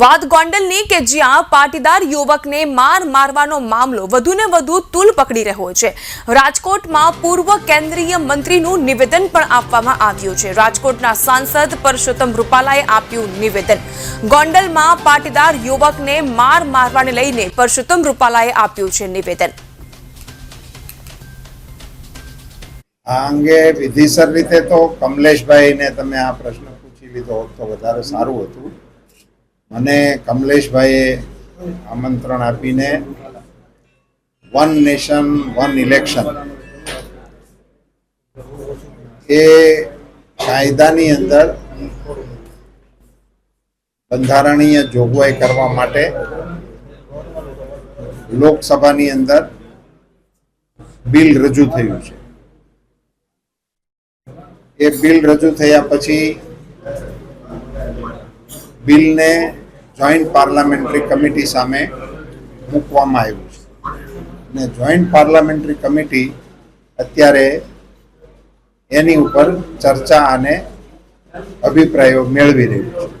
વાત કે જ્યાં પાટીદાર યુવકને માર મારવાનો મામલો વધુને વધુ તુલ પકડી રહ્યો છે. રાજકોટમાં પૂર્વ કેન્દ્રીય મંત્રીનું નિવેદન પણ આપવામાં આવ્યું છે. રાજકોટના સાંસદ પરસોત્તમ રૂપાલાએ આપ્યું નિવેદન. ગોંડલમાં પાટીદાર યુવકને માર મારવાને લઈને પરસોત્તમ રૂપાલાએ આપ્યું છે નિવેદન. આ અંગે વિધિસર રીતે તો કમલેશભાઈને તમે આ પ્રશ્ન પૂછી લીધો તો વધારે સારું હતું. મને કમલેશભાઈએ આમંત્રણ આપીને વન નેશન વન ઇલેક્શન એ કાયદાની અંદર બંધારણીય જોગવાઈ કરવા માટે લોકસભાની અંદર બિલ રજૂ થયું છે. એ બિલ રજૂ થયા પછી બિલને જોઈન્ટ પાર્લામેન્ટરી કમિટી સામે મૂકવામાં આવ્યું છે. અને જોઈન્ટ પાર્લામેન્ટરી કમિટી અત્યારે એની ઉપર ચર્ચા અને અભિપ્રાયો મેળવી રહ્યું છે.